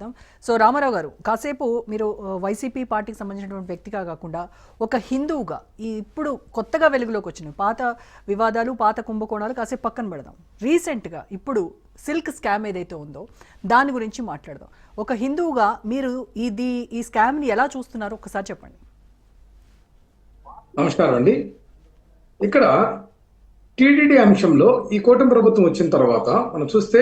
మాట్లాడదాం సో రామారావు గారు కాసేపు మీరు వైసీపీ పార్టీకి సంబంధించినటువంటి వ్యక్తిగా కాకుండా ఒక హిందువుగా ఈ ఇప్పుడు కొత్తగా వెలుగులోకి వచ్చిన పాత వివాదాలు పాత కుంభకోణాలు కాసేపు పక్కన పెడదాం. రీసెంట్గా ఇప్పుడు సిల్క్ స్కామ్ ఏదైతే ఉందో దాని గురించి మాట్లాడదాం. ఒక హిందువుగా మీరు ఇది ఈ స్కామ్ని ఎలా చూస్తున్నారో? ఒకసారి చెప్పండి. నమస్కారం అండి. ఇక్కడ టీడీడీ అంశంలో ఈ కూటమి ప్రభుత్వం వచ్చిన తర్వాత మనం చూస్తే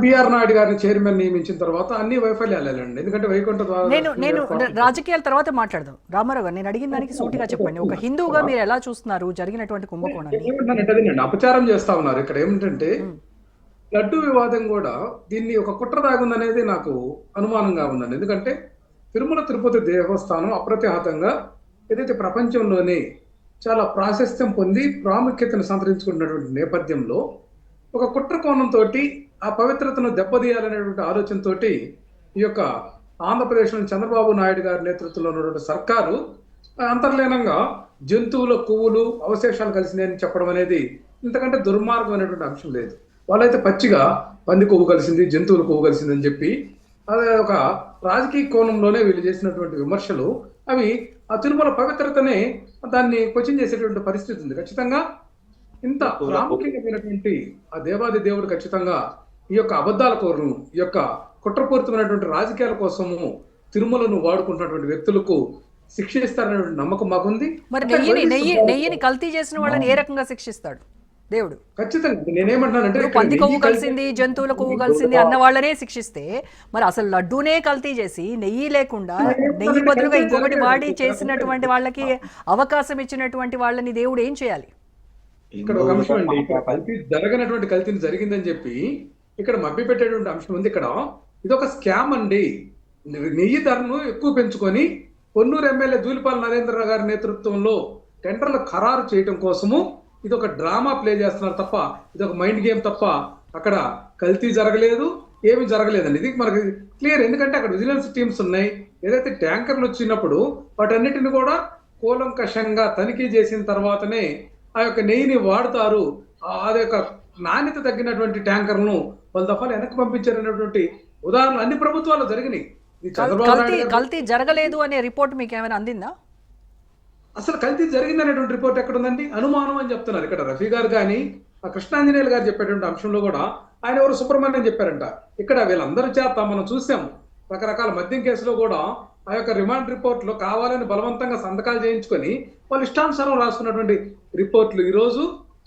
బిఆర్ నాయుడు గారిని చైర్మన్ నియమించిన తర్వాత అన్ని వైఫల్యాలండి ఎందుకంటే వైకుంఠ ద్వారా నేను నేను రాజకీయాల తర్వాత మాట్లాడదాం. రామారావు గారు నేను అడిగిన దానికి సూటిగా చెప్పండి. ఒక హిందువుగా మీరు ఎలా చూస్తున్నారు జరిగినటువంటి అదేనండి అపచారం చేస్తా ఉన్నారు. ఇక్కడ ఏమిటంటే లడ్డు వివాదం కూడా దీన్ని ఒక కుట్ర దాగుందనేది నాకు అనుమానంగా ఉందండి. ఎందుకంటే తిరుమల తిరుపతి దేవస్థానం అప్రతిహతంగా ఏదైతే ప్రపంచంలోనే చాలా ప్రాశస్త్యం పొంది ప్రాముఖ్యతను సంతరించుకున్నటువంటి నేపథ్యంలో ఒక కుట్ర కోణంతో ఆ పవిత్రతను దెబ్బతీయాలనేటువంటి ఆలోచనతో ఈ యొక్క ఆంధ్రప్రదేశ్లోని చంద్రబాబు నాయుడు గారి నేతృత్వంలో ఉన్నటువంటి సర్కారు అంతర్లీనంగా జంతువుల కొవ్వులు అవశేషాలు కలిసినాయని చెప్పడం అనేది ఇంతకంటే దుర్మార్గమైనటువంటి అంశం లేదు. వాళ్ళైతే పచ్చిగా పంది కొవ్వు కలిసింది జంతువుల కొవ్వు కలిసింది అని చెప్పి అదే ఒక రాజకీయ కోణంలోనే వీళ్ళు చేసినటువంటి విమర్శలు అవి ఆ తిరుమల పవిత్రతనే దాన్ని క్వశ్చన్ చేసేటువంటి పరిస్థితి ఉంది. ఖచ్చితంగా ఇంత ప్రాముఖ్యమైనటువంటి ఆ దేవాది దేవుడు ఖచ్చితంగా ఈ యొక్క అబద్ధాల కోరును ఈ యొక్క కుట్రపూరితమైనటువంటి రాజకీయాల కోసము తిరుమలను వాడుకుంటున్నటువంటి వ్యక్తులకు శిక్షిస్తారనేటువంటి నమ్మకం మాకుంది. మరి నెయ్యిని నెయ్యి నెయ్యిని కల్తీ చేసిన వాళ్ళని ఏ రకంగా శిక్షిస్తాడు దేవుడు? ఖచ్చితంగా. నేనేమంటున్నానంటే పంది కొవ్వు కలిసింది జంతువుల కొవ్వు కలిసింది అన్న వాళ్ళనే శిక్షిస్తే మరి అసలు లడ్డూనే కల్తీ చేసి నెయ్యి లేకుండా నెయ్యి బదులుగా ఇంకొకటి వాడి చేసినటువంటి వాళ్ళకి అవకాశం ఇచ్చినటువంటి వాళ్ళని దేవుడు ఏం చేయాలి? ఇక్కడ ఒక అంశం అండి. ఇక్కడ కల్తీ జరగనటువంటి కల్తీని జరిగిందని చెప్పి ఇక్కడ మభ్య పెట్టేటువంటి అంశం ఉంది ఇక్కడ. ఇది ఒక స్కామ్ అండి. నెయ్యి ధరను ఎక్కువ పెంచుకొని పొన్నూరు ఎమ్మెల్యే దూలిపాల నరేంద్ర గారి నేతృత్వంలో టెండర్లు ఖరారు చేయడం కోసము ఇది ఒక డ్రామా ప్లే చేస్తున్నారు తప్ప ఇది ఒక మైండ్ గేమ్ తప్ప అక్కడ కల్తీ జరగలేదు ఏమి జరగలేదండి. ఇది మనకి క్లియర్. ఎందుకంటే అక్కడ విజిలెన్స్ టీమ్స్ ఉన్నాయి. ఏదైతే ట్యాంకర్లు వచ్చినప్పుడు వాటన్నిటిని కూడా కూలంకషంగా తనిఖీ చేసిన తర్వాతనే ఆ యొక్క నెయ్యిని వాడుతారు. ఆ అది యొక్క నాణ్యత తగ్గినటువంటి ట్యాంకర్ను వాళ్ళ దఫాలు వెనక్కి పంపించారనేటువంటి ఉదాహరణలు అన్ని ప్రభుత్వాలు జరిగినాయి. కల్తీ జరగలేదు అనే రిపోర్ట్ మీకు ఏమైనా అందిందా? అసలు కల్తీ జరిగిందనేటువంటి రిపోర్ట్ ఎక్కడ ఉందండి అనుమానం అని చెప్తున్నారు. ఇక్కడ రఫీ గారు కానీ ఆ కృష్ణాంజనేయులు గారు చెప్పేటువంటి అంశంలో కూడా ఆయన ఎవరు సుబ్రహ్మణ్యం చెప్పారంట. ఇక్కడ వీళ్ళందరి చేత మనం చూసాం. రకరకాల మద్యం కేసులో కూడా ఆ యొక్క రిమాండ్ రిపోర్ట్లో కావాలని బలవంతంగా సంతకాలు చేయించుకొని వాళ్ళు ఇష్టానుసారం రాసుకున్నటువంటి రిపోర్ట్లు. ఈరోజు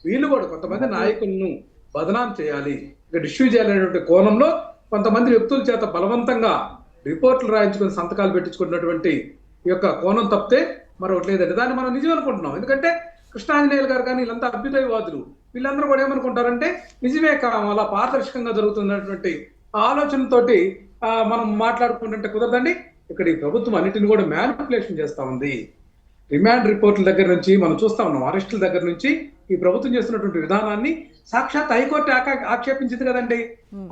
వీళ్ళు కూడా కొంతమంది నాయకులను బదనాం చేయాలి. ఇక్కడ ఇష్యూ చేయాలనేటువంటి కోణంలో కొంతమంది వ్యక్తుల చేత బలవంతంగా రిపోర్ట్లు రాయించుకుని సంతకాలు పెట్టించుకున్నటువంటి ఈ యొక్క కోణం తప్పితే మరొకటి లేదండి. దాన్ని మనం నిజం అనుకుంటున్నాం. ఎందుకంటే కృష్ణాంజనేయులు గారు కానీ వీళ్ళంతా అభ్యుదయవాదులు. వీళ్ళందరూ కూడా ఏమనుకుంటారంటే నిజమే అలా పారదర్శకంగా జరుగుతున్నటువంటి ఆలోచనతోటి మనం మాట్లాడుకుంటుంటే కుదరదండి. ఇక్కడ ఈ ప్రభుత్వం అన్నిటిని కూడా మ్యానిపులేషన్ చేస్తా ఉంది. రిమాండ్ రిపోర్ట్ల దగ్గర నుంచి మనం చూస్తా ఉన్నాం అరెస్టుల దగ్గర నుంచి ఈ ప్రభుత్వం చేస్తున్నటువంటి విధానాన్ని సాక్షాత్ హైకోర్టు ఆకా- ఆక్షేపించింది కదండి.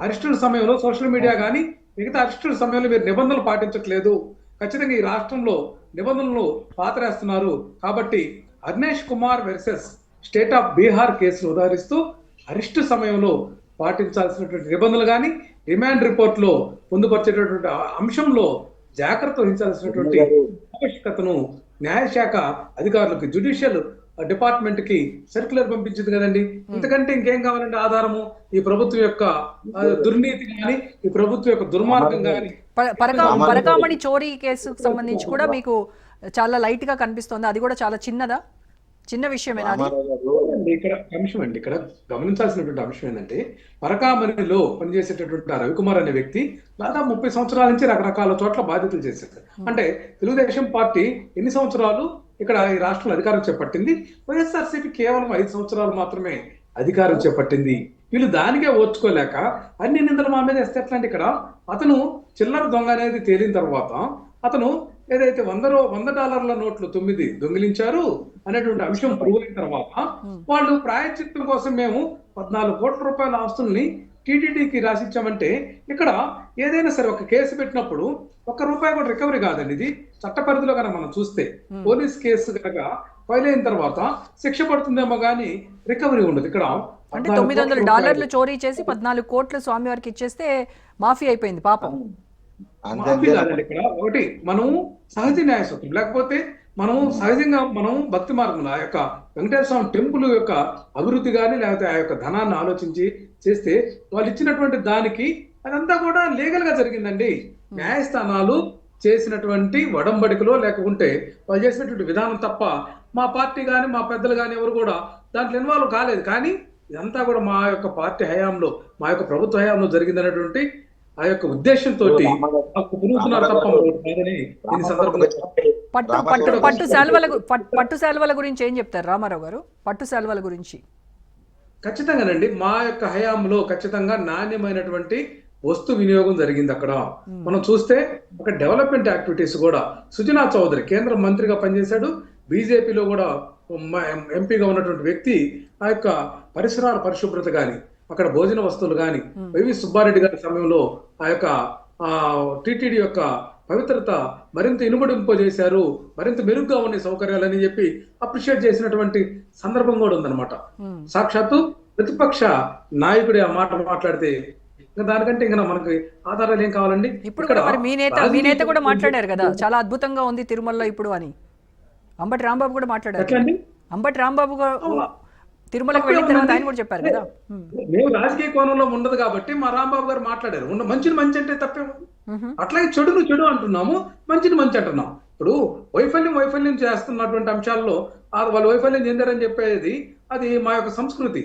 అరెస్టుల సమయంలో సోషల్ మీడియా కానీ మిగతా అరెస్టుల సమయంలో మీరు నిబంధనలు పాటించట్లేదు. ఖచ్చితంగా ఈ రాష్ట్రంలో నిబంధనలు పాతరేస్తున్నారు. కాబట్టి Arnesh Kumar versus state of Bihar కేసును ఉదాహరిస్తూ అరెస్టు సమయంలో పాటించాల్సినటువంటి నిబంధనలు కానీ రిమాండ్ రిపోర్ట్లో పొందుపరిచేటటువంటి అంశంలో జాగ్రత్త వహించాల్సినటువంటి ఆవశ్యకతను న్యాయశాఖ అధికారులకు జ్యుడిషియల్ డిపార్ట్మెంట్కి సర్క్యులర్ పంపించింది కదండి. ఇంతకంటే ఇంకేం కావాలండి ఆధారము? ఈ ప్రభుత్వం యొక్క దుర్నీతి కానీ ఈ ప్రభుత్వం యొక్క దుర్మార్గం కానీ పరకామణి చోరీ కేసుకు సంబంధించి కూడా మీకు చాలా లైట్గా కనిపిస్తోంది. అది కూడా చాలా చిన్నదా? చిన్న విషయమేనా అది అండి, ఇక్కడ అంశం అండి ఇక్కడ గమనించాల్సినటువంటి అంశం ఏంటంటే పరకామణిలో పనిచేసేటటువంటి రవికుమార్ అనే వ్యక్తి దాదాపు ముప్పై సంవత్సరాల నుంచి రకరకాల చోట్ల బాధ్యతలు చేశారు అంటే తెలుగుదేశం పార్టీ ఎన్ని సంవత్సరాలు ఇక్కడ ఈ రాష్ట్రంలో అధికారం చేపట్టింది? వైఎస్ఆర్సీపీ కేవలం ఐదు సంవత్సరాలు మాత్రమే అధికారం చేపట్టింది. వీళ్ళు దానికే ఓర్చుకోలేక అన్ని నిందలు మా మీద వేస్తే ఎట్లా అంటే ఇక్కడ అతను చిల్లర దొంగ అనేది తేలిన తర్వాత అతను ఏదైతే వంద రూ- వంద డాలర్ల నోట్లు తొమ్మిది దొంగిలించారు అనేటువంటి అంశం ప్రూవ్ అయిన తర్వాత వాళ్ళు ప్రాయశ్చిత్తం కోసం మేము పద్నాలుగు కోట్ల రూపాయల ఆస్తుల్ని టీటీడీకి రాసిచ్చామంటే ఇక్కడ ఏదైనా సరే ఒక కేసు పెట్టినప్పుడు ఒక్క రూపాయి కూడా రికవరీ కాదండి ఇది. చట్ట పరిధిలో కనుక మనం చూస్తే పోలీస్ కేసు కనుక ఫైల్ అయిన తర్వాత శిక్ష పడుతుందేమో కానీ రికవరీ ఉండదు. ఇక్కడ అంటే తొమ్మిది వందల డాలర్లు చోరీ చేసి పద్నాలుగు కోట్లు స్వామివారికి ఇచ్చేస్తే మాఫీ అయిపోయింది పాపం. ఇక్కడ. ఒకటి మనం సహజ న్యాయ సూత్రం లేకపోతే మనం సహజంగా మనం భక్తి మార్గంలో ఆ యొక్క వెంకటేశ్వర స్వామి టెంపుల్ యొక్క అభివృద్ధి కానీ లేకపోతే ఆ యొక్క ధనాన్ని ఆలోచించి చేస్తే వాళ్ళు ఇచ్చినటువంటి దానికి అదంతా కూడా లీగల్గా జరిగిందండి. న్యాయస్థానాలు చేసినటువంటి వడంబడికలో లేకుంటే వాళ్ళు చేసినటువంటి విధానం తప్ప మా పార్టీ కానీ మా పెద్దలు కానీ ఎవరు కూడా దాంట్లో ఇన్వాల్వ్ కాలేదు. కానీ ఇదంతా కూడా మా యొక్క పార్టీ హయాంలో మా యొక్క ప్రభుత్వ హయాంలో జరిగిందనేటువంటి ఆ యొక్క ఉద్దేశంతో పురుగుతున్నారు తప్ప మరొకటి కాదని దీని సందర్భంగా చెప్పాలి. పట్టు పట్టు పట్టు శాల్వల గు- పట్- పట్టు శాల్వల గురించి ఏం చెప్తారు రామారావు గారు? పట్టు శాల్వల గురించి. ఖచ్చితంగానండి మా యొక్క హయాంలో ఖచ్చితంగా నాణ్యమైనటువంటి వస్తు వినియోగం జరిగింది అక్కడ. మనం చూస్తే ఒక డెవలప్మెంట్ యాక్టివిటీస్ కూడా. సుజనా చౌదరి కేంద్ర మంత్రిగా పనిచేశాడు. బీజేపీలో కూడా ఎంపీగా ఉన్నటువంటి వ్యక్తి ఆ యొక్క పరిసరాల పరిశుభ్రత గాని అక్కడ భోజన వస్తువులు గాని వైవి సుబ్బారెడ్డి గారి సమయంలో ఆ యొక్క ఆ టిటిడి యొక్క పవిత్రత మరింత ఇనుమడింపజేశారు మరింత మెరుగ్గా ఉన్న సౌకర్యాలని చెప్పి అప్రిషియేట్ చేసినటువంటి సందర్భం కూడా ఉందన్నమాట. సాక్షాత్తు ప్రతిపక్ష నాయకుడి ఆ మాట మాట్లాడితే ఇంకా దానికంటే ఇంకా మనకి ఆధారాలు ఏం కావాలండి? ఇప్పుడు మీ నేత మీ రాజకీయ నేత కూడా మాట్లాడారు కదా చాలా అద్భుతంగా ఉంది తిరుమలలో ఇప్పుడు అని. అంబటి రాంబాబు కూడా మాట్లాడారు. అంబటి రాంబాబు? తిరుమలకు వెళ్ళిన తర్వాత ఆయన కూడా చెప్పారు కదా. మ్మ్. రాజకీయ కోణంలో ఉండదు కాబట్టి మా రాంబాబు గారు మాట్లాడారు. ఉన్న మంచిని మంచి అంటే తప్పేమో మ్మ్. అట్లాగే చెడును చెడు అంటున్నాము మంచిని మంచి అంటున్నాం. ఇప్పుడు వైఫల్యం వైఫల్యం చేస్తున్నటువంటి అంశాల్లో వాళ్ళు వైఫల్యం చెందారని చెప్పేది అది మా యొక్క సంస్కృతి.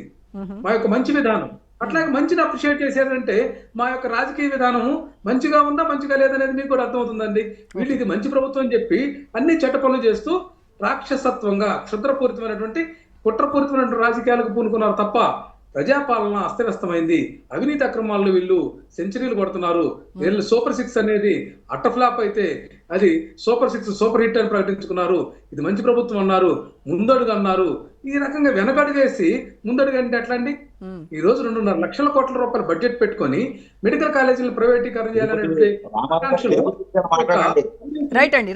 మా యొక్క మంచి విధానం. అట్లాగే మంచిని అప్రిషియేట్ చేశారంటే మా యొక్క రాజకీయ విధానము మంచిగా ఉందా మంచిగా లేదనేది మీకు కూడా అర్థమవుతుందండి. వీళ్ళు ఇది మంచి ప్రభుత్వం అని చెప్పి అన్ని చట్ట పనులు చేస్తూ రాక్షసత్వంగా క్షుద్రపూరితమైనటువంటి కుట్రపూరితమైనటువంటి రాజకీయాలకు పూనుకున్నారు తప్ప ప్రజాపాలన అస్తవ్యస్తమైంది. అవినీతి అక్రమాల్లో వీళ్ళు సెంచరీలు కొడుతున్నారు. వీళ్ళు సూపర్ సిక్స్ అనేది అట్టఫ్లాప్ అయితే అది సూపర్ సిక్స్ సూపర్ హిట్ అని ప్రకటించుకున్నారు. ఇది మంచి ప్రభుత్వం అన్నారు. ముందడుగు అన్నారు. ఈ రకంగా వెనకడుగేసి ముందడుగు అంటే ఎట్లా అండి. ఈ రోజు రెండున్నర లక్షల కోట్ల రూపాయల బడ్జెట్ పెట్టుకొని మెడికల్ కాలేజీలను ప్రైవేటీకరణ చేయాలనే రామారావు గారు మాట్లాడండి. రైట్ అండి.